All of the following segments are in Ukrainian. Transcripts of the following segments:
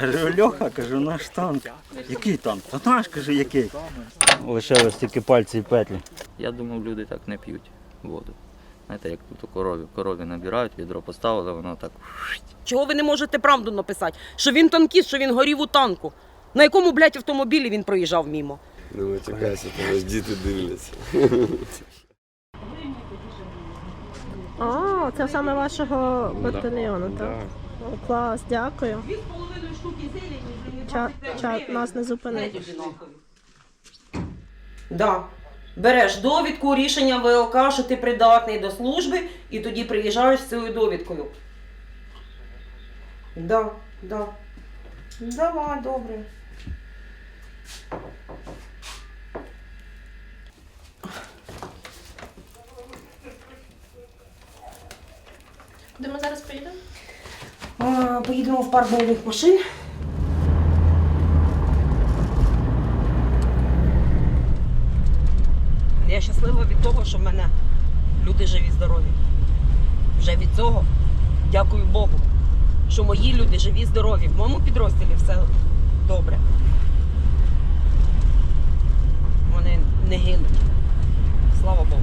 Кажу, Льоха, кажу, наш танк. Який танк? Та наш, кажу, який. Лишилось тільки пальці і петлі. Я думав, люди так не п'ють воду. Знаєте, як тут у корові. Корові набирають, відро поставили, воно так. Чого ви не можете правду написати? Що він танкіст, що він горів у танку. На якому, блядь, автомобілі він проїжджав мімо? Не витікайся, тому ж діти дивляться. А, це саме вашого батальйону, так? О, клас, дякую. Дві з половиною штуки зелені. Ча, ча, нас не зупинить. Да. Береш довідку, рішення ВЛК, що ти придатний до служби, і тоді приїжджаєш з цією довідкою. Да, да. Давай, добре. Куди ми зараз поїдемо? А, Поїдемо в парк бойових машин. Я щаслива від того, що в мене люди живі, здорові. Вже від цього дякую Богу, що мої люди живі, здорові. В моєму підрозділі все добре. Вони не гинуть. Слава Богу.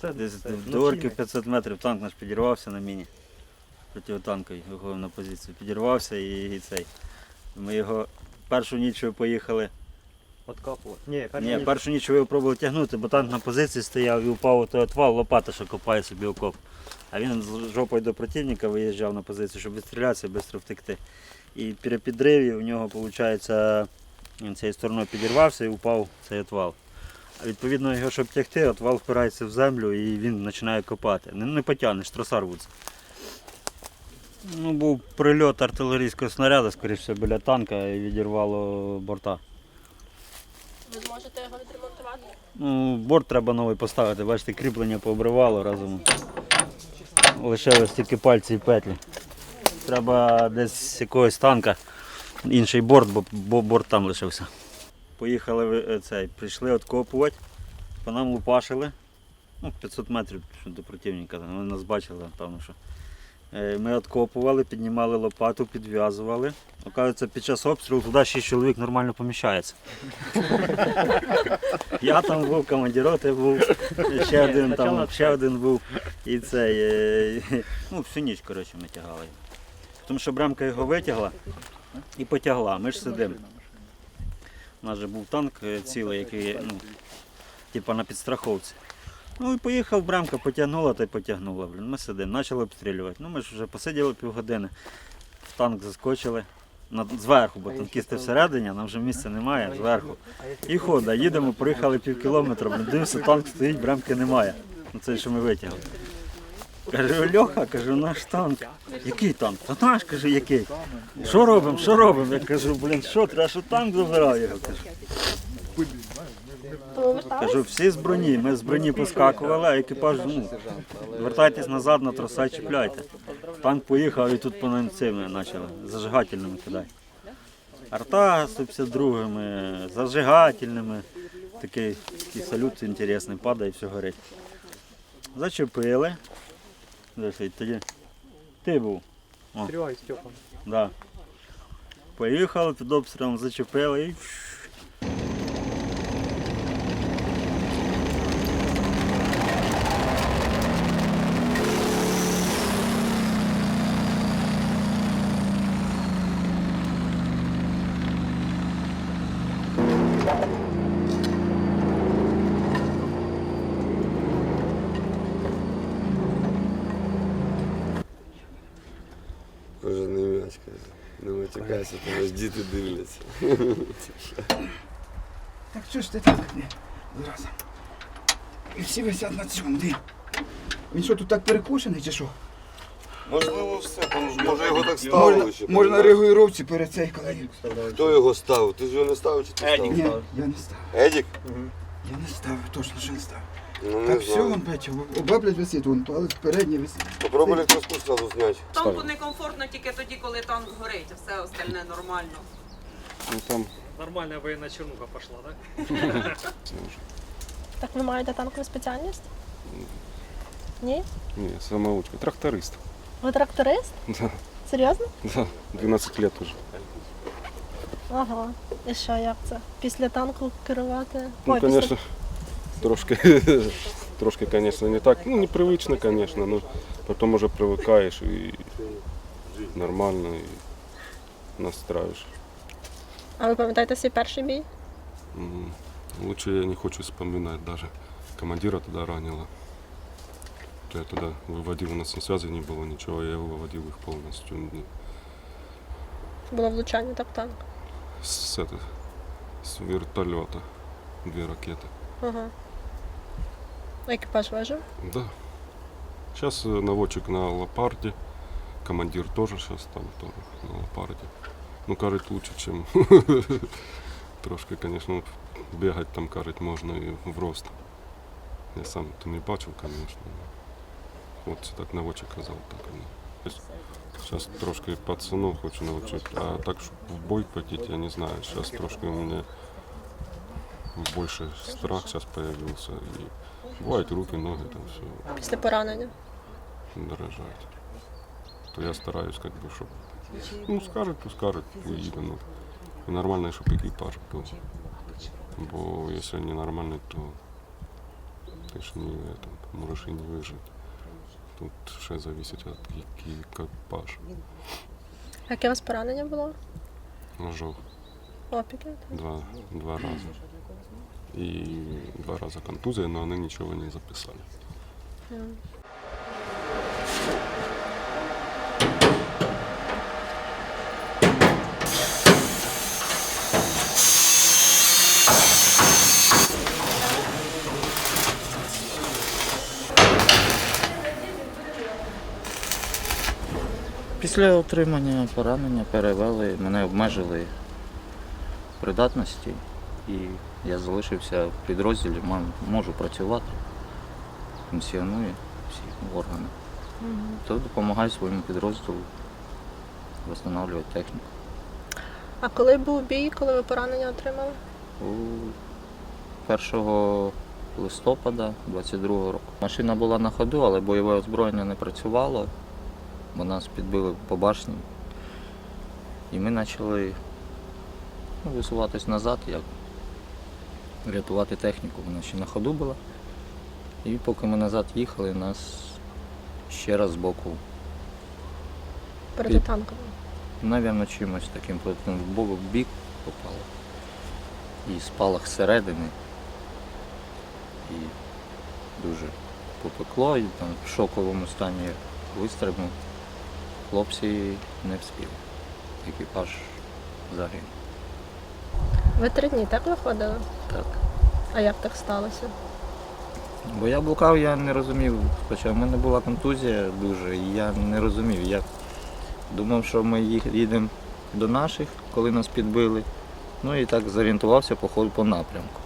Це десь до орків 500 метрів танк наш підірвався на міні. Противотанковий, виходив на позицію. Підірвався і, і цей. Ми його першу ніч поїхали. Откапувати. Ні, Ні, першу ніч його пробували тягнути, бо танк на позиції стояв і упав у той отвал, лопата, що копає собі окоп. А він з жопою до противника виїжджав на позицію, щоб відстрілятися і швидко втекти. І при підриві у нього, виходить, він цією стороною підірвався і упав цей отвал. Відповідно його, щоб тягти, отвал впирається в землю і він починає копати. Не, не потягнеш, тросар рвуться. Ну, був прильот артилерійського снаряду, скоріше біля танка і відірвало борта. Ви зможете його відремонтувати? Ну, борт треба новий поставити, бачите, кріплення пообривало разом. Лишилось тільки пальці і петлі. Треба десь з якогось танка інший борт, бо, бо борт там лишився. Поїхали е, цей, прийшли откопувати, по нам лупашили. Ну, 500 метрів до противника, вони нас бачили, напевно, що. Е, Ми откопували, піднімали лопату, підв'язували. Оказується, під час обстрілу туди 6 чоловік нормально поміщається. Я там був, командир роти був, ще один там, ще один був. І цей. е, Ну, всю ніч, коротше, ми тягали. Тому що брамка його витягла і потягла. Ми ж сидимо. У нас же був танк е, цілий, який, ну, типа на підстраховці. Ну і поїхав, брамка потягнула та й потягнула. Блін. Ми сидимо, почали обстрілювати. Ну ми ж вже посиділи півгодини, в танк заскочили. На, зверху, бо танкісти всередині, нам вже місця немає, зверху. І хода, їдемо, проїхали пів кілометра, дивимося, танк стоїть, брамки немає. Ну це що ми витягли. Кажу, Льоха, кажу, наш танк. Який танк? Та наш, кажу, який. Що робимо, що робимо? Я кажу, блін, що, треба, щоб танк забирав його. Кажу. Кажу, всі з броні. Ми з броні поскакували, а екіпаж, ну, вертайтесь назад на троса чіпляйте. Танк поїхав і тут по цими почали, зажигательними кидати. Арта 152-ми, зажигательними. Такий, такий салют інтересний, падає і все горить. Зачепили. Дивись, три. ти був. О, Тривай, Степан. да. Поїхали під обстрілом, зачепили і Кожен м'яч каже. Не матюкайся, тому ж діти дивляться. Так що ж ти так? Зараз. І всі висять на цьому. Де? Він що тут так перекушений чи що? Можливо, все, там ж, може його так ставили Можна, ще. можна на регулюровці перед цей коли. Хто його ставив? Ти ж його не ставив чи ти ставив? Ні, я не ставив. Едік? Я не ставив, точно що не ставив. Ну не Так все, знаю. вон бачив, оба, блядь, висить, вон палець передній висить. Попробуй електроскоп сразу зняти. Танку некомфортно тільки тоді, коли танк горить, а все остальне нормально. Ну там Нормальная военная чернуха пошла, да? Так ви маєте танкову спеціальність? Ні? не, самоучка. Тракторист. Ви тракторист? Да, Серйозно? да, 12 лет уже. Ага. І що, як це? Після танку керувати? Ну, Ой, після- конечно, трошки, трошки, конечно, не так. Ну, непривычно, конечно, но потом уже привыкаешь и нормально, и настраиваешь. А ви пам'ятаєте свій перший бій? М, Лучше я не хочу вспоминать даже. Командира туда ранило. То Я туда выводил, у нас на связи не было ничего, я выводил их полностью. Не- Було влучання, так танк. С, это, с вертолета. Две ракеты. Ага. Екіпаж вижив? Да. Сейчас наводчик на лопарде. Командир тоже сейчас там тоже на лопарде. Ну, кажуть, лучше, чем трошки, конечно, бегать там, кажуть, можно и в рост. Я сам то не бачив, конечно. От так наводчик казав, так. Зараз трошки пацану хочу навчити, а так, щоб в бой пойти, я не знаю. Сейчас трошки у меня больше страх сейчас появился. И бывает руки, ноги там все Після поранення. дорожать. То я стараюсь, как бы, щоб ну скажуть, то скажуть, поїде, ну. І нормальний, щоб екіпаж був. Бо якщо не нормальний, то ти ж не это, можеш і не вижити. Тут ще залежить від екіпаж. Яке у вас поранення було? Ножов Опіки? два, два рази. І два рази контузія, але вони нічого не записали. Після отримання поранення перевели, мене обмежили придатності і я залишився в підрозділі, можу працювати, функціоную всі органи. То допомагаю своєму підрозділу встановлювати техніку. А коли був бій, коли ви поранення отримали? У 1 листопада 22 року. Машина була на ходу, але бойове озброєння не працювало, бо нас підбили по башні. І ми почали висуватись назад, як рятувати техніку. Вона ще на ходу була. І поки ми назад їхали, нас ще раз збоку, Протитанковим. навірно, чимось таким в бік попало. І спалах зсередини. І дуже попекло, і там в шоковому стані вистрибнув. Хлопці не встигли. Екіпаж загинув. Ви три дні так виходили? Так. А як так сталося? Бо я блукав, я не розумів. Хоча в мене була контузія дуже, і я не розумів. Я думав, що ми їх- їдемо до наших, коли нас підбили. Ну і так зорієнтувався по ходу по напрямку.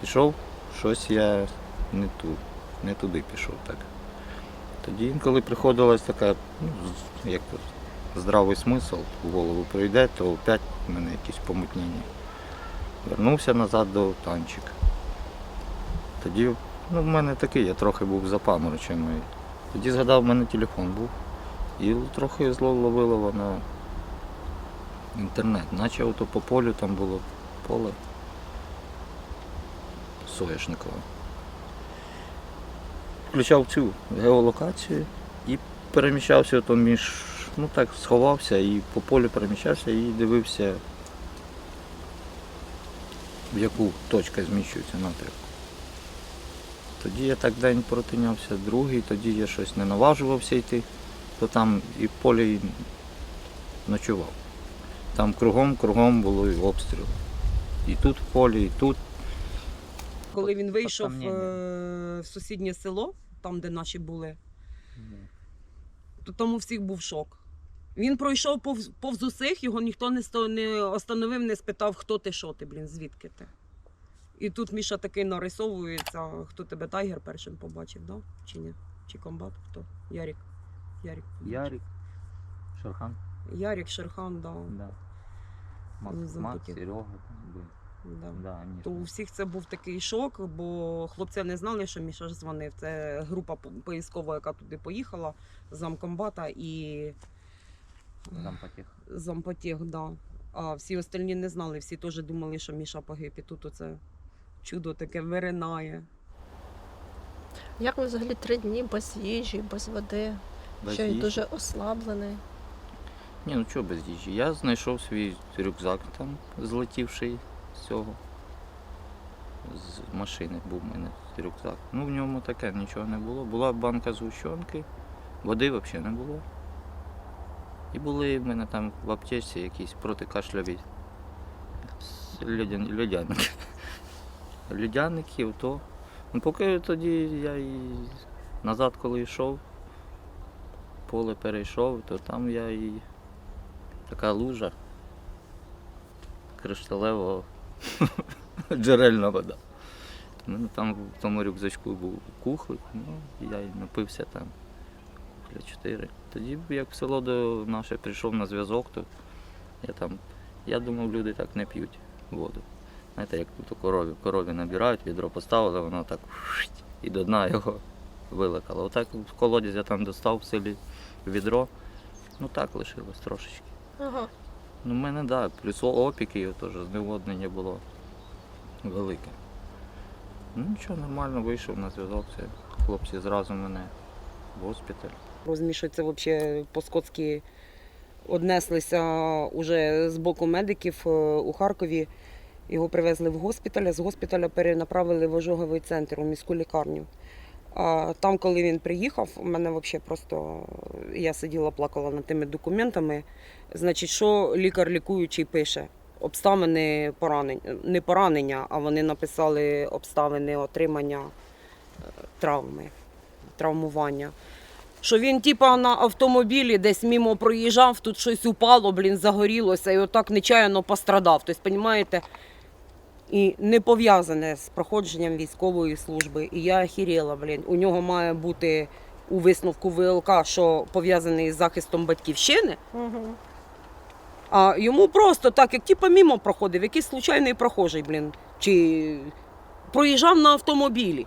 Пішов, щось я не ту, не туди пішов так. Тоді, коли приходилась така, ну, як здравий смисл в голову прийде, то опять в мене якісь помутнення. Вернувся назад до танчика. Тоді Ну, в мене такий, я трохи був запаморочений. Тоді згадав, в мене телефон був. І трохи зло ловило воно інтернет. Наче ото по полю там було поле соняшникове. Включав цю геолокацію і переміщався ото між, ну так, сховався і по полю переміщався і дивився, в яку точка зміщується напрямок. Тоді я так день протинявся, другий, тоді я щось не наважувався йти, то там і в полі і ночував. Там кругом, кругом було і обстріл. І тут в полі, і тут. Коли він вийшов е, в сусіднє село, там, де наші були, то там у всіх був шок. Він пройшов повз, повз усіх, його ніхто не, сто- не остановив, не спитав, хто ти, що ти, блін, звідки ти. І тут Міша такий нарисовується, хто тебе тайгер першим побачив, да? чи ні? Чи комбат? Хто? Ярік. Ярік. Ярик, Шерхан, Ярік, Шерхан, да. да. Ну, Макс, Макс. Серега. да. Да, То у всіх це був такий шок, бо хлопці не знали, що Міша ж дзвонив. Це група поїзкова, яка туди поїхала, замкомбата і там потіх. зампотіг, да. А всі остальні не знали, всі теж думали, що Міша погиб. І тут оце чудо таке виринає. Як ви взагалі три дні без їжі, без води? Без Ще й їжі. дуже ослаблений. Ні, ну чого без їжі? Я знайшов свій рюкзак там, злетівший з цього. З машини був у мене рюкзак. Ну в ньому таке нічого не було. Була банка згущенки, води взагалі не було. І були в мене там в аптечці якісь протикашляві с- льодян- льодяники. Льодяники, то. Ну, поки тоді я і назад, коли йшов, поле перейшов, то там я і така лужа кришталева джерельна вода. У там в тому рюкзачку був кухлик, ну я й напився там для чотири. Тоді, як в село до наше прийшов на зв'язок, то я там, я думав, люди так не п'ють воду. Знаєте, як тут корові, корові набирають, відро поставили, воно так і до дна його вилекало. Отак в колодязь я там достав в селі відро, ну так лишилось трошечки. Ага. Ну, в мене так, да, плюс опіки, теж зневоднення було велике. Ну нічого, нормально вийшов на зв'язок. Хлопці зразу мене в госпіталь. Розмішується взагалі по-скотськи однеслися уже з боку медиків е, у Харкові. Його привезли в госпіталь, а з госпіталя перенаправили в ожоговий центр у міську лікарню. А там, коли він приїхав, у мене взагалі просто я сиділа, плакала над тими документами. Значить, що лікар лікуючий пише? Обставини поранення, не поранення, а вони написали обставини отримання е, травми, травмування. Що він, типа, на автомобілі десь мимо проїжджав, тут щось упало, блін, загорілося, і отак нечаянно пострадав. Тобто, розумієте, і не пов'язане з проходженням військової служби. І я охеріла, блін. У нього має бути у висновку ВЛК, що пов'язаний з захистом батьківщини. Угу. А йому просто так, як типа мімо проходив, якийсь случайний прохожий, блін, чи проїжджав на автомобілі.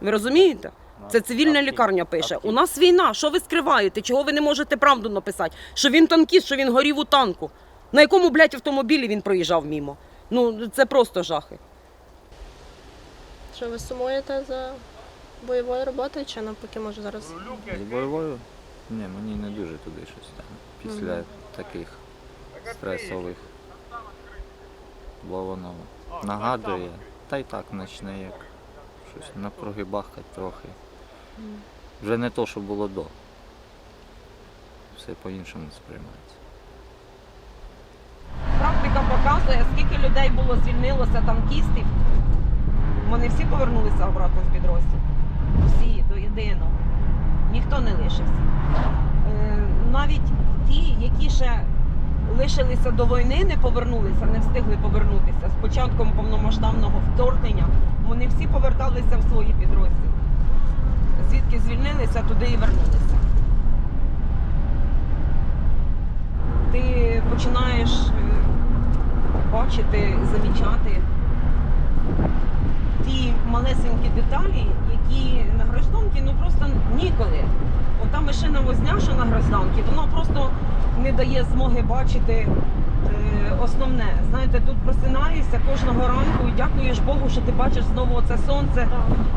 Ви розумієте? Це цивільна лікарня пише. У нас війна, що ви скриваєте? Чого ви не можете правду написати? Що він танкіст, що він горів у танку. На якому, блядь, автомобілі він проїжджав мімо? Ну, це просто жахи. Що ви сумуєте за бойовою роботою чи навпаки, може зараз? З бойовою? Ні, мені не дуже туди щось там. Після таких стресових. Бо воно нагадує, та й так почне як щось напруги бахкать трохи. Вже не то, що було до. Все по-іншому сприймається. Практика показує, скільки людей було звільнилося танкістів. Вони всі повернулися обратно з підрозділу. Всі до єдиного. Ніхто не лишився. Е, Навіть ті, які ще лишилися до війни, не повернулися, не встигли повернутися. З початком повномасштабного вторгнення вони всі поверталися в свої підрозділи. Звідки звільнилися, туди і вернулися. Ти починаєш е, бачити, замічати ті малесенькі деталі, які на гражданці ну просто ніколи. Ота машина возня, що на гражданці, воно просто не дає змоги бачити е, основне. Знаєте, тут просинаєшся кожного ранку і дякуєш Богу, що ти бачиш знову оце сонце,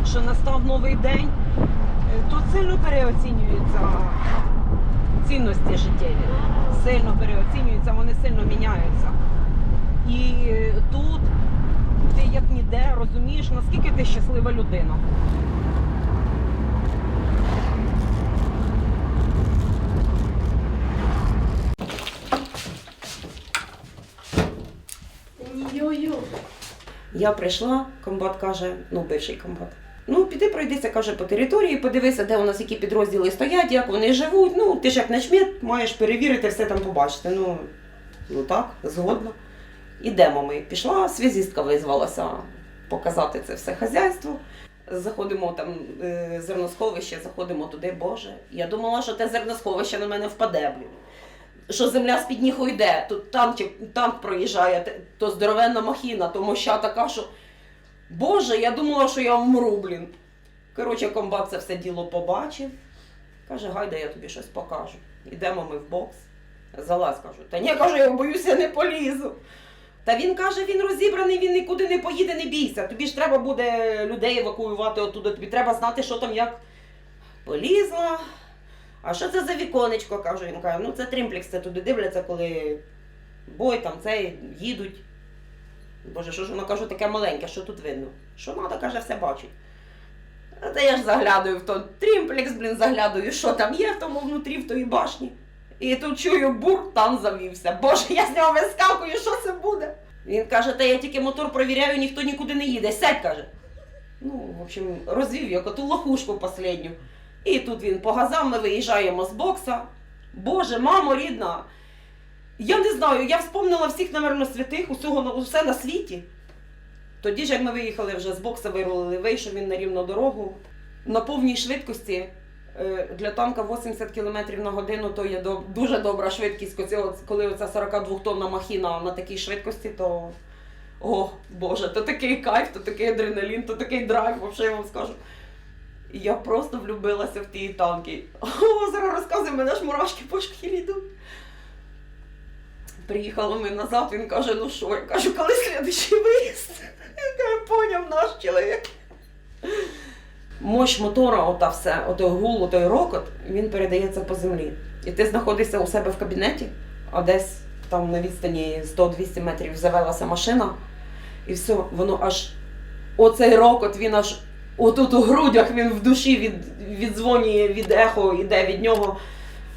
що настав новий день сильно переоцінюються цінності життєві, сильно переоцінюються, вони сильно міняються. І тут ти як ніде розумієш, наскільки ти щаслива людина. Я прийшла, комбат каже, ну бивший комбат. Ну, піди пройдися, каже, по території, подивися, де у нас які підрозділи стоять, як вони живуть. Ну, ти ж як начмет, маєш перевірити, все там побачити. Ну, ну так, згодна. Ідемо ми. Пішла, связістка визвалася показати це все хазяйство. Заходимо там е, зерносховище, заходимо туди, Боже. Я думала, що те зерносховище на мене впаде, блін. Що земля з-під ніг йде, тут танк, танк проїжджає, то здоровенна махіна, то моща така, що. Боже, я думала, що я вмру, блін. Коротше, комбат це все діло побачив. Каже, гайда, я тобі щось покажу. Йдемо ми в бокс. Залазь, кажу. Та ні, кажу, я боюся, не полізу. Та він каже, він розібраний, він нікуди не поїде, не бійся. Тобі ж треба буде людей евакуювати оттуда, тобі треба знати, що там як. Полізла. А що це за віконечко? кажу. Він каже, ну це тримплекс, це туди дивляться, коли бой там цей їдуть. Боже, що ж воно кажу, таке маленьке, що тут видно? Що треба, каже, все бачить. А Та я ж заглядаю в той трімплекс, блін, заглядаю, що там є в тому внутрі, в тої башні. І тут чую бур, там завівся. Боже, я з нього вискакую, що це буде? Він каже, та я тільки мотор провіряю, ніхто нікуди не їде. Сядь, каже. Ну, в общем, розвів як оту лохушку последню. І тут він по газам, ми виїжджаємо з бокса. Боже, мамо рідна. Я не знаю, я вспомнила всіх, напевно, святих, усього усе на світі. Тоді ж, як ми виїхали вже з бокса, вирулили, вийшов він на рівну дорогу. На повній швидкості е, для танка 80 км на годину то є дуже добра швидкість. Коли оц- оця 42 тонна махіна на такій швидкості, то о Боже, то такий кайф, то такий адреналін, то такий драйв, взагалі я вам скажу. Я просто влюбилася в ті танки. О, зараз розказує, мене ж мурашки по шкірі йдуть. Приїхали ми назад, він каже, ну що? Я кажу, коли слідчий виїзд? Він каже, поняв наш чоловік. Мощ мотора, ота все, отой гул, отой рокот, він передається по землі. І ти знаходишся у себе в кабінеті, а десь там на відстані 100-200 метрів завелася машина, і все, воно аж оцей рокот, він аж отут у грудях, він в душі від, віддзвонює від ехо, іде від нього.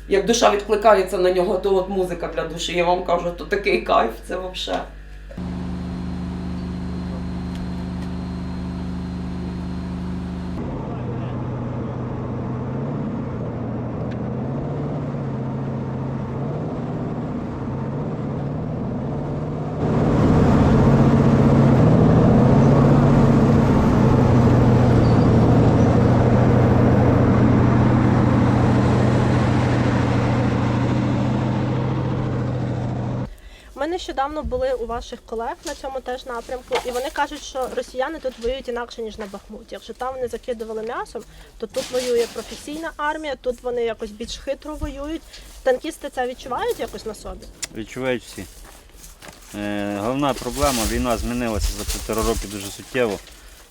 Як душа відкликається на нього, то от музика для душі. Я вам кажу, то такий кайф, це взагалі. Ми нещодавно були у ваших колег на цьому теж напрямку, і вони кажуть, що росіяни тут воюють інакше ніж на Бахмуті. Якщо там вони закидували м'ясом, то тут воює професійна армія, тут вони якось більш хитро воюють. Танкісти це відчувають якось на собі. Відчувають всі. Е, головна проблема, війна змінилася за півтора роки дуже суттєво.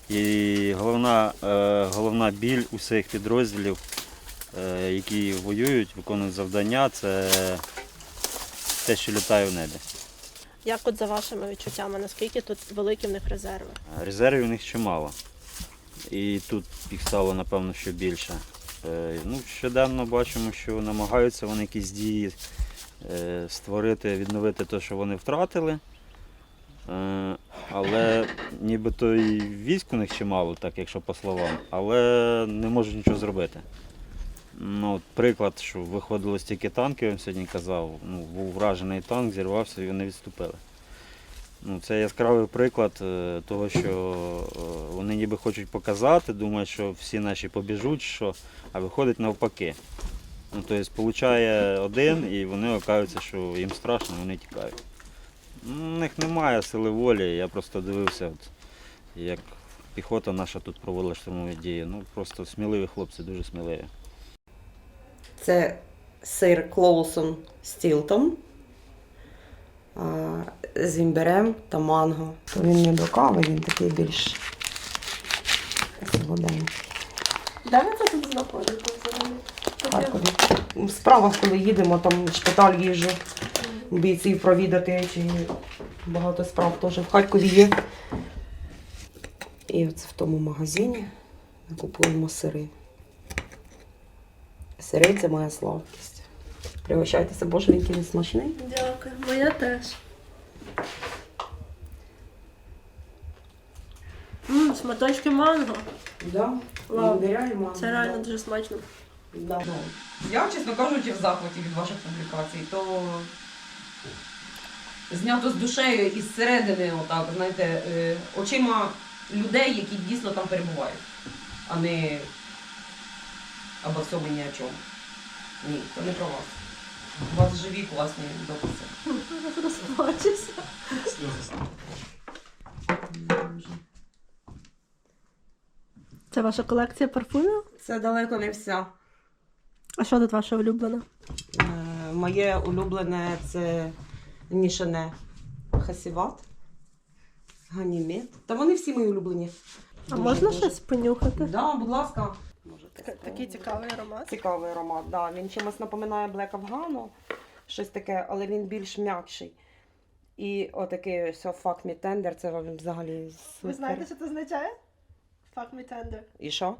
І головна, е, головна біль усіх підрозділів, е, які воюють, виконують завдання, це те, що літає в небі. Як от за вашими відчуттями, наскільки тут великі в них резерви? Резервів у них чимало. І тут їх стало, напевно, що більше. Е, Ну, щоденно бачимо, що намагаються вони якісь дії е, створити, відновити те, що вони втратили. Е, Але нібито і військ у них чимало, так якщо по словам, але не можуть нічого зробити. Ну, приклад, що виходило стільки танків, я вам сьогодні казав, ну, був вражений танк, зірвався і вони відступили. Ну, це яскравий приклад е, того, що е, вони ніби хочуть показати, думають, що всі наші побіжуть, що, а виходить навпаки. Ну, тобто, получає один і вони окажуться, що їм страшно, вони тікають. Ну, У них немає сили волі, я просто дивився, от, як піхота наша тут проводила штурмові дії. Ну, просто сміливі хлопці, дуже сміливі. Це сир Клоусон з тілтом, з імбирем та манго. Він не до кави, він такий більш солоденький. Де ви це тут знаходите взагалі? Харкові. В справах, коли їдемо, там в шпиталь їжджу, бійців провідати, чи багато справ теж в Харкові є. І от в тому магазині ми купуємо сири. Сири це моя слабкість. Пригощайтеся, боже, він який він смачний. Дякую, моя теж. шматочки манго. Да? Це реально дуже смачно. Да. Я, чесно кажучи, в захваті від ваших публікацій, то знято з душею і зсередини, отак, знаєте, е, очима людей, які дійсно там перебувають, а не або всьому ні о чому. Ні, це не про вас. У вас живі класні дописи. Розплачуся. Це ваша колекція парфумів? Це далеко не вся. А що тут ваше улюблене? Е, Моє улюблене це Нішане Хасіват, Ганімет. Та вони всі мої улюблені. А Дуже, можна дуже. щось понюхати? Да, будь ласка. Такий цікавий аромат. Цікавий аромат, да. Він чимось напоминає Black Afghano, щось таке, але він більш м'якший. І отакий ось Fuck Me Tender, це взагалі супер. Ви знаєте, що це означає? Fuck me tender. І що?